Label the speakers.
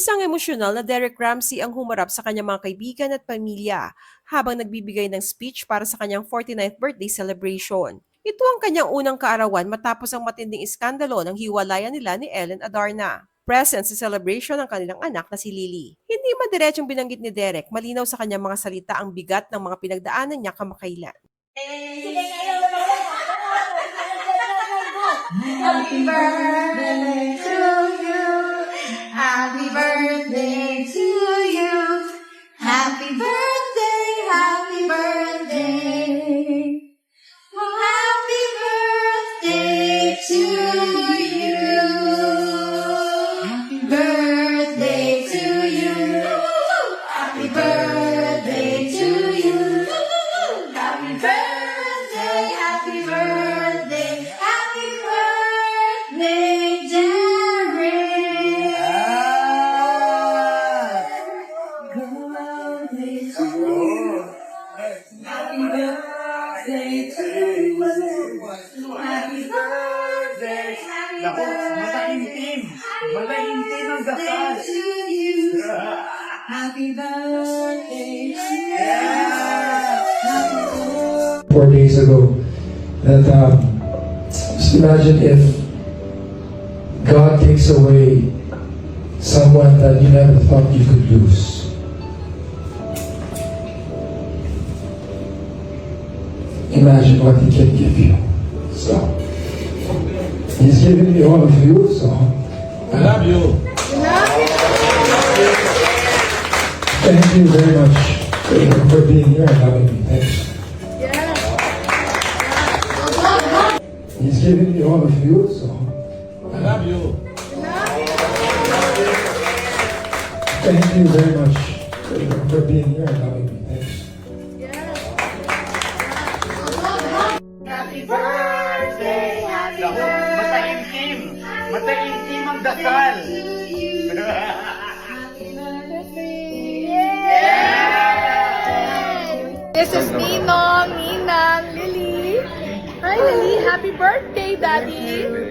Speaker 1: Isang emosyonal na Derek Ramsey ang humarap sa kanyang mga kaibigan at pamilya habang nagbibigay ng speech para sa kanyang 49th birthday celebration. Ito ang kanyang unang kaarawan matapos ang matinding iskandalo ng hiwalayan nila ni Ellen Adarna. Present sa celebration ng kanilang anak na si Lily. Hindi madiretsong binanggit ni Derek, malinaw sa kanyang mga salita ang bigat ng mga pinagdaanan niya kamakailan.
Speaker 2: Happy birthday happy birthday, happy birthday, Jerry. Birthday to you. Happy birthday to you. Happy birthday, happy birthday.
Speaker 3: ang dasal.
Speaker 2: to you. Happy birthday to you. Happy birthday.
Speaker 4: four days ago that um, just imagine if God takes away someone that you never thought you could lose. Imagine what He can give you. So, He's given me all of you, so
Speaker 3: I love you.
Speaker 4: thank you very much for, being here and loving me. Thanks. He's given me all of you, so
Speaker 3: I love you.
Speaker 4: Thank you very much for, for being here and loving me. Thanks.
Speaker 2: Happy birthday, happy birthday
Speaker 3: ang dasal.
Speaker 2: Happy birthday.
Speaker 5: This is Ninong, birthday, Daddy.